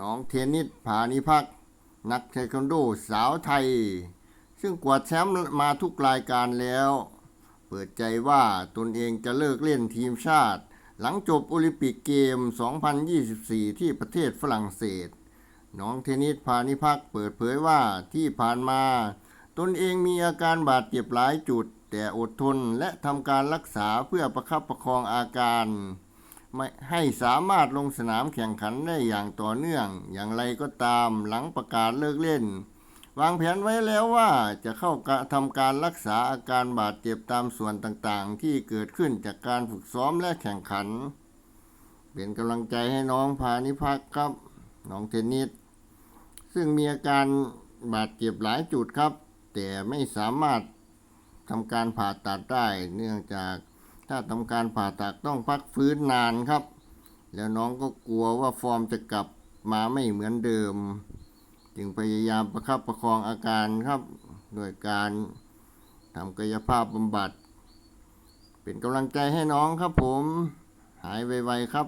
น้องเทนนิสผานิพักษ์นักเทควันโดสาวไทย ซึ่งกวาดแชมป์มาทุกรายการแล้ว เปิดใจว่าตนเองจะเลิกเล่นทีมชาติ หลังจบโอลิมปิกเกม 2024 ที่ประเทศฝรั่งเศส น้องเทนนิสพานิพักษ์เปิดเผยว่าที่ผ่านมา ตนเองมีอาการบาดเจ็บหลายจุด แต่อดทนและทำการรักษาเพื่อประคับประคองอาการ ให้สามารถลงสนามแข่งขันได้อย่างต่อเนื่อง อย่างไรก็ตามหลังประกาศเลิกเล่น วางแผนไว้แล้วว่าจะเข้าทำการรักษาอาการบาดเจ็บตามส่วนต่างๆ ที่เกิดขึ้นจากการฝึกซ้อมและแข่งขัน เป็นกำลังใจให้น้องพานิพักครับ น้องเทนนิสซึ่งมีอาการบาดเจ็บหลายจุดครับ แต่ไม่สามารถทำการผ่าตัดได้เนื่องจาก ถ้าทำการผ่าตัดต้องพักฟื้นนานครับ แล้วน้องก็กลัวว่าฟอร์มจะกลับมาไม่เหมือนเดิม จึงพยายามประคับประคองอาการครับโดยการทำกายภาพบำบัด เป็นกำลังใจให้น้องครับผม หายไวๆครับ